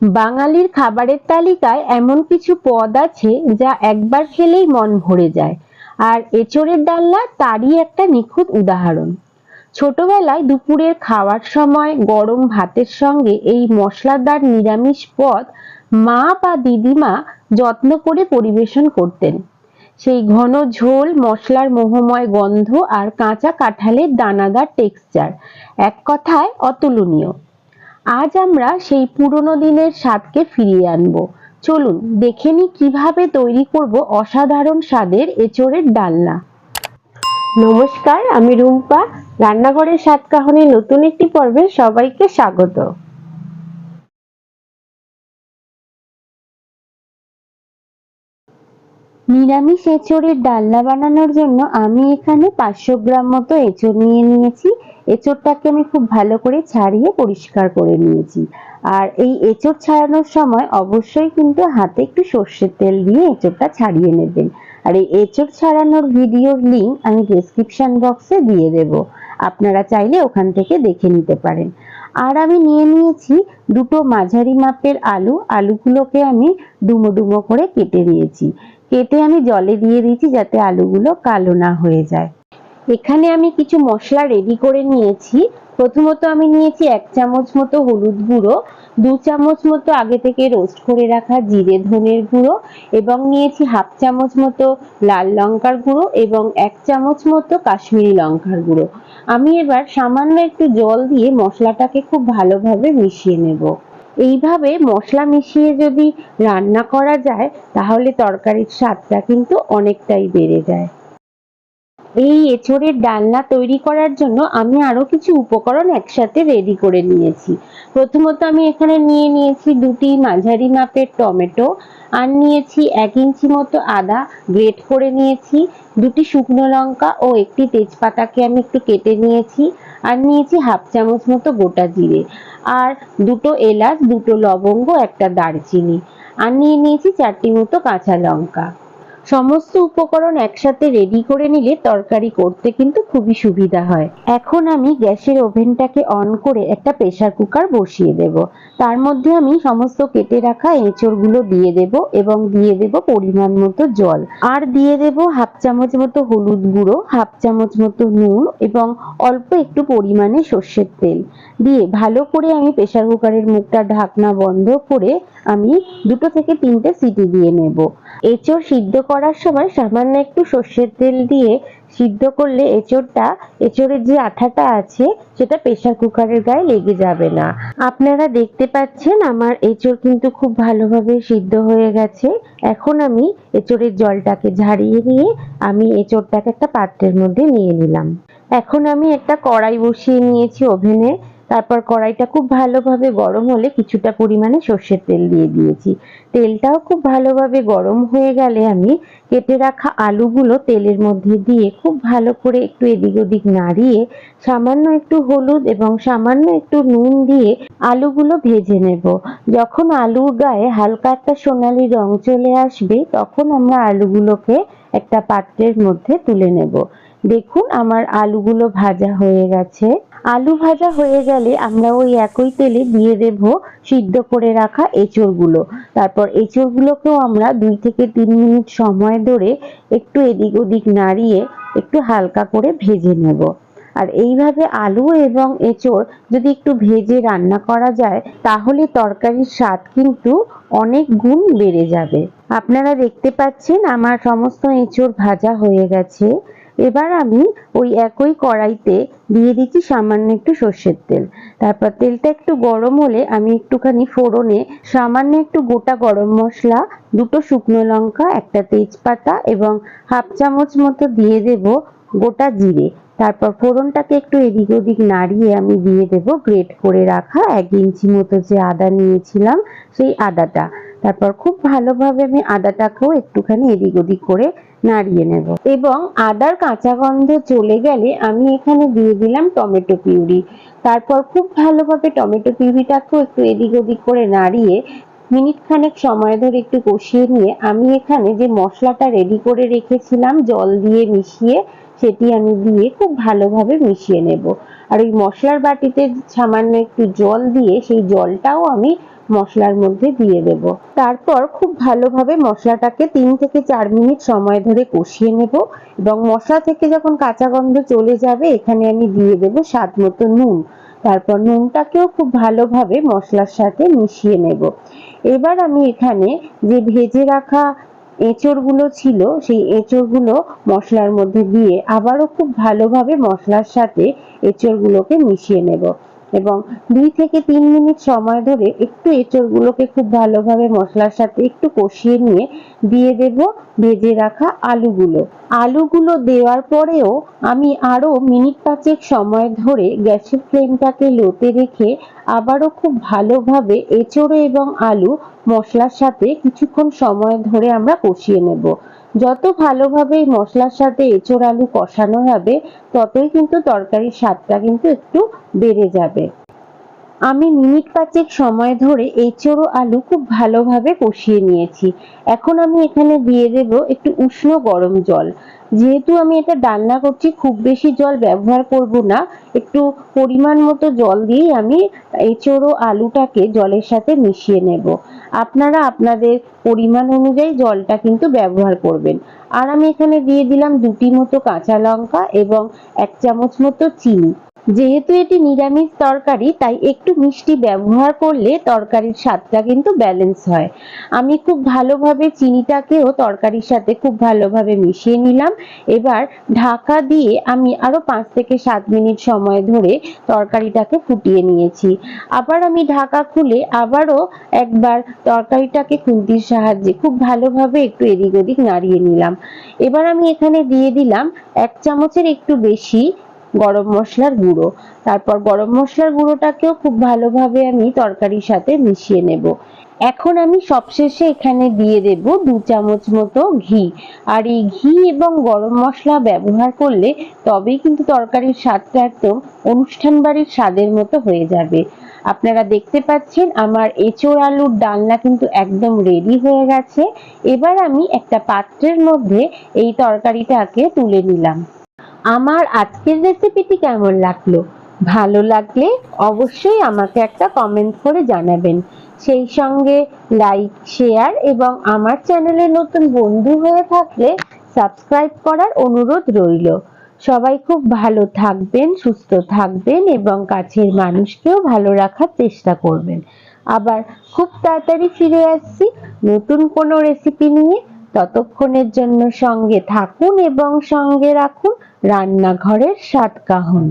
বাঙালির খাবারের তালিকায় এমন কিছু পদ আছে যা একবার খেলেই মন ভরে যায়। আর এঁচোড়ের ডালনা তারই একটা নিখুঁত উদাহরণ। ছোটবেলায় দুপুরের খাওয়ার সময় গরম ভাতের সঙ্গে এই মশলাদার নিরামিষ পদ মা বা দিদিমা যত্ন করে পরিবেশন করতেন। সেই ঘন ঝোল, মশলার মোহময় গন্ধ আর কাঁচা কাঁঠালের দানাদার টেক্সচার এক কথায় অতুলনীয়। আজ আমরা সেই পুরনো দিনের স্বাদকে ফিরিয়ে আনব। চলুন, দেখে নি কীভাবে তৈরি করব অসাধারণ স্বাদের এঁচোড়ের ডালনা। নমস্কার, আমি রুম্পা। রান্নাঘরের স্বাদ কাহনের নতুন একটি পর্বে সবাইকে স্বাগত। নিরামিষ এঁচোড়ের ডালনা বানানোর জন্য আমি এখানে পাঁচশো গ্রাম মতো এঁচোড় নিয়ে নিয়েছি। এঁচোড়টাকে আমি খুব ভালো করে ছাড়িয়ে পরিষ্কার করে নিয়েছি। আর এই এঁচোড় ছাড়ানোর সময় অবশ্যই কিন্তু হাতে একটু সর্ষের তেল দিয়ে এঁচোড়টা ছাড়িয়ে নেবেন। আর এই এঁচোড় ছাড়ানোর ভিডিওর লিঙ্ক আমি ডেসক্রিপশন বক্সে দিয়ে দেব। আপনারা চাইলে ওখান থেকে দেখে নিতে পারেন। আর আমি নিয়ে নিয়েছি দুটো মাঝারি মাপের আলু। আলুগুলোকে আমি ডুমো ডুমো করে কেটে নিয়েছি। কেটে আমি জলে দিয়ে দিয়েছি যাতে আলুগুলো কালো না হয়ে যায়। এখানে আমি কিছু মশলা রেডি করে নিয়েছি। প্রথমত আমি নিয়েছি এক চামচ মতো হলুদ গুঁড়ো, দু চামচ মতো আগে থেকে রোস্ট করে রাখা জিরে ধনের গুঁড়ো এবং নিয়েছি হাফ চামচ মতো লাল লঙ্কার গুঁড়ো এবং এক চামচ মতো কাশ্মীরি লঙ্কার গুঁড়ো। আমি এবার সামান্য একটু জল দিয়ে মশলাটাকে খুব ভালোভাবে মিশিয়ে নেব। এইভাবে মশলা মিশিয়ে যদি রান্না করা যায়, তাহলে তরকারির স্বাদটা কিন্তু অনেকটাই বেড়ে যায়। এই এঁচোড়ের ডালনা তৈরি করার জন্য আমি আরও কিছু উপকরণ একসাথে রেডি করে নিয়েছি। প্রথমত আমি এখানে নিয়ে নিয়েছি দুটি মাঝারি মাপের টমেটো আর নিয়েছি এক ইঞ্চি মতো আদা গ্রেট করে নিয়েছি, দুটি শুকনো লঙ্কা ও একটি তেজপাতাকে আমি একটু কেটে নিয়েছি আর নিয়েছি হাফ চামচ মতো গোটা জিরে আর দুটো এলাচ, দুটো লবঙ্গ, একটা দারচিনি আর নিয়ে নিয়েছি চারটি মতো কাঁচা লঙ্কা। সমস্ত উপকরণ একসাথে রেডি করে নিলে তরকারি করতে কিন্তু খুবই সুবিধা হয়। এখন আমি গ্যাসের ওভেনটাকে অন করে একটা প্রেসার কুকার বসিয়ে দেব। তার মধ্যে আমি সমস্ত কেটে রাখা এঁচড়গুলো দিয়ে দেব এবং দিয়ে দেব পরিমাণ মতো জল। আর দিয়ে দেব হাফ চামচ মতো হলুদ গুঁড়ো, হাফ চামচ মতো নুন এবং অল্প একটু পরিমাণে সর্ষের তেল। দিয়ে ভালো করে আমি প্রেসার কুকারের মুখটা ঢাকনা বন্ধ করে আমি দুটো থেকে তিনটে সিটি দিয়ে নেব। এঁচড় সিদ্ধ করার সময় সামান্য একটু সর্ষের তেল দিয়ে সিদ্ধ করলে এঁচড়টা, এঁচড়ের যে আঠাটা আছে, সেটা প্রেসার কুকারের গায়ে লেগে যাবে না। আপনারা দেখতে পাচ্ছেন আমার এঁচড় কিন্তু খুব ভালোভাবে সিদ্ধ হয়ে গেছে। এখন আমি এঁচড়ের জলটাকে ঝাড়িয়ে নিয়ে আমি এঁচড়টাকে একটা পাত্রের মধ্যে নিয়ে নিলাম। এখন আমি একটা কড়াই বসিয়ে নিয়েছি ওভেনে। তারপর কড়াইটা খুব ভালোভাবে গরম হলে কিছুটা পরিমাণে সর্ষের তেল দিয়ে দিয়েছি। তেলটাও খুব ভালোভাবে গরম হয়ে গেলে আমি কেটে রাখা আলুগুলো তেলের মধ্যে দিয়ে খুব ভালো করে একটু এদিক ওদিক নাড়িয়ে সামান্য একটু হলুদ এবং সামান্য একটু নুন দিয়ে আলুগুলো ভেজে নেব। যখন আলুর গায়ে হালকা একটা সোনালি রং চলে আসবে, তখন আমরা আলুগুলোকে একটা পাত্রের মধ্যে তুলে নেব। দেখুন আমার আলুগুলো ভাজা হয়ে গেছে। আলু ভাজা হয়ে গেলে আমরা ওই একই তেলে দিয়ে দেব সিদ্ধ করে রাখা এঁচড়গুলো। তারপর এঁচড়গুলোকেও আমরা দুই থেকে তিন মিনিট সময় ধরে একটু এদিক ওদিক নাড়িয়ে একটু হালকা করে ভেজে নেব। আর এইভাবে আলু এবং এঁচড় যদি একটু ভেজে রান্না করা যায়, তাহলে তরকারির স্বাদ কিন্তু অনেক গুণ বেড়ে যাবে। আপনারা দেখতে পাচ্ছেন আমার সমস্ত এঁচড় ভাজা হয়ে গেছে। এবার আমি ওই একই কড়াইতে দিয়ে দিচ্ছি সামান্য একটু সর্ষের তেল। তারপর তেলটা একটু গরম হলে আমি একটুখানি ফোড়নে সামান্য একটু গোটা গরম মশলা, দুটো শুকনো লঙ্কা, একটা তেজপাতা এবং হাফ চামচ মতো দিয়ে দেব গোটা জিরে। তারপর ফোড়নটাকে একটু এদিক ওদিক নাড়িয়ে আমি দিয়ে দেব, গ্রেট করে রাখা। এক ইঞ্চি মতো যে আদা নিয়েছিলাম, সেই আদাটা। তারপর খুব ভালোভাবে আমি আদাটাকেও একটুখানি এদিক ওদিক করে নাড়িয়ে নেব। এবং আদার কাঁচা গন্ধ চলে গেলে আমি এখানে দিয়ে দিলাম টমেটো পিউরি। তারপর খুব ভালোভাবে টমেটো পিউরিটাকেও একটু এদিক ওদিক করে নাড়িয়ে মিনিট খানেক সময় ধরে একটু কষিয়ে নিয়ে আমি এখানে যে মশলাটা রেডি করে রেখেছিলাম, জল দিয়ে মিশিয়ে সেটি আমি দিয়ে খুব ভালোভাবে মিশিয়ে নেব। আর ওই মশলার বাটিতে সামান্য একটু জল দিয়ে সেই জলটাও আমি মশলার মধ্যে দিয়ে দেব। তারপর খুব ভালোভাবে মশলাটাকে তিন থেকে চার মিনিট সময় ধরে কষিয়ে নেব এবং মশলা থেকে যখন কাঁচা গন্ধ চলে যাবে, এখানে আমি দিয়ে দেব স্বাদ মতো নুন। তারপর নুনটাকেও খুব ভালোভাবে মশলার সাথে মিশিয়ে নেব। এবার আমি এখানে যে ভেজে রাখা এঁচড়গুলো ছিল, সেই এঁচড়গুলো মশলার মধ্যে দিয়ে আবারও খুব ভালোভাবে মশলার সাথে এঁচড়গুলোকে মিশিয়ে নেব। এবং দুই থেকে তিন মিনিট সময় ধরে একটু এঁচড়গুলোকে খুব ভালোভাবে মশলার সাথে একটু কষিয়ে নিয়ে দিয়ে দেব ভেজে রাখা আলুগুলো। আলুগুলো দেওয়ার পরেও আমি আরও মিনিট পাঁচেক সময় ধরে গ্যাসের ফ্লেমটাকে লোতে রেখে আবারও খুব ভালোভাবে এঁচড়ো এবং আলু মশলার সাথে কিছুক্ষণ সময় ধরে আমরা কষিয়ে নেব। যত ভালোভাবে মশলার সাথে এঁচোড় আলু কষানো হবে, ততই কিন্তু তরকারির স্বাদটা কিন্তু একটু বেড়ে যাবে। আমি মিনিট পাঁচেক সময় ধরে এই চোরো আলু খুব ভালোভাবে কষিয়ে নিয়েছি। এখন আমি এখানে দিয়ে দেব একটু উষ্ণ গরম জল। যেহেতু আমি এটা রান্না করছি, খুব বেশি জল ব্যবহার করব না। একটু পরিমাণ মতো জল দিয়েই আমি এঁচড়ো আলুটাকে জলের সাথে মিশিয়ে নেব। আপনারা আপনাদের পরিমাণ অনুযায়ী জলটা কিন্তু ব্যবহার করবেন। আর আমি এখানে দিয়ে দিলাম দুটি মতো কাঁচা লঙ্কা এবং এক চামচ মতো চিনি। যেহেতু এটি নিরামিষ তরকারি, তাই একটু মিষ্টি ব্যবহার করলে তরকারির স্বাদটা কিন্তু ব্যালেন্স হয়। আমি খুব ভালোভাবে চিনিটাকেও তরকারির সাথে খুব ভালোভাবে মিশিয়ে নিলাম। এবার ঢাকা দিয়ে আমি আরও পাঁচ থেকে সাত মিনিট সময় ধরে তরকারিটাকে ফুটিয়ে নিয়েছি। আবার আমি ঢাকা খুলে আবারও একবার তরকারিটাকে খুন্তির সাহায্যে খুব ভালোভাবে একটু এদিক ওদিক নাড়িয়ে নিলাম। এবার আমি এখানে দিয়ে দিলাম এক চামচের একটু বেশি গরম মশলার গুঁড়ো। তারপর গরম মশলার গুঁড়োটাকেও খুব ভালোভাবে আমি তরকারির সাথে মিশিয়ে নেব। এখন আমি সবশেষে এখানে দিয়ে দেব দু চামচ মতো ঘি। আর এই ঘি এবং গরম মশলা ব্যবহার করলে তবেই কিন্তু তরকারির স্বাদটা একদম অনুষ্ঠান বাড়ির স্বাদের মতো হয়ে যাবে। আপনারা দেখতে পাচ্ছেন আমার এঁচোড় আলুর ডালনা কিন্তু একদম রেডি হয়ে গেছে। এবার আমি একটা পাত্রের মধ্যে এই তরকারিটাকে তুলে নিলাম। আমার আজকের রেসিপিটি কেমন লাগল? ভালো লাগলে অবশ্যই আমাকে একটা কমেন্ট করে জানাবেন। সেই সঙ্গে লাইক শেয়ার এবং আমার চ্যানেলে নতুন বন্ধু হয়ে থাকলে সাবস্ক্রাইব করার অনুরোধ রইল। সবাই খুব ভালো থাকবেন, সুস্থ থাকবেন এবং কাছের মানুষকেও ভালো রাখার চেষ্টা করবেন। আবার খুব তাড়াতাড়ি ফিরে আসছি নতুন কোনো রেসিপি নিয়ে। ততক্ষণের জন্য সঙ্গে থাকুন এবং সঙ্গে রাখুন রান্নাঘরের স্বাদ কাহন